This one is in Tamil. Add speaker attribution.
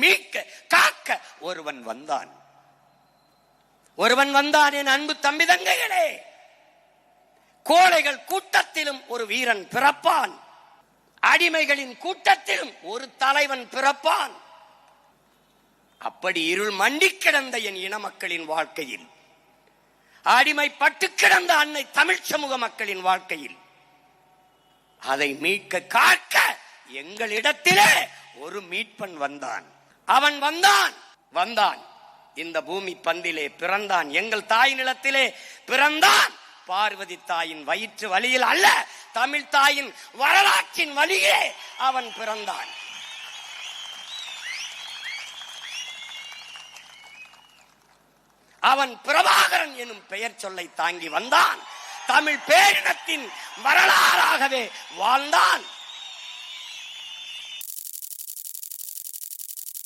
Speaker 1: மீட்க காக்க ஒருவன் வந்தான். ஒருவன் வந்தான் என் அன்பு தம்பி தங்கைகளே. கோழைகள் கூட்டத்திலும் ஒரு வீரன் பிறப்பான். அடிமைகளின் கூட்டத்திலும் ஒரு தலைவன் பிறப்பான். அப்படி இருள் மண்டி கிடந்த என் இன மக்களின் வாழ்க்கையில் அடிமைப்பட்டு கிடந்த அன்னை தமிழ் சமூக மக்களின் வாழ்க்கையில் அதை மீட்க காக்க எங்களிடத்திலே ஒரு மீட்பன் வந்தான். அவன் வந்தான். வந்தான். இந்த பூமி பந்திலே பிறந்தான். எங்கள் தாய் நிலத்திலே பிறந்தான். பார்வதி தாயின் வயிற்று வழியில் அல்ல தமிழ் தாயின் வரலாற்றின் வழியே அவன் பிறந்தான். அவன் பிரபாகரன் எனும் பெயர் சொல்லை தாங்கி வந்தான். தமிழ் பேரினத்தின் வரலாறாகவே வாழ்ந்தான்.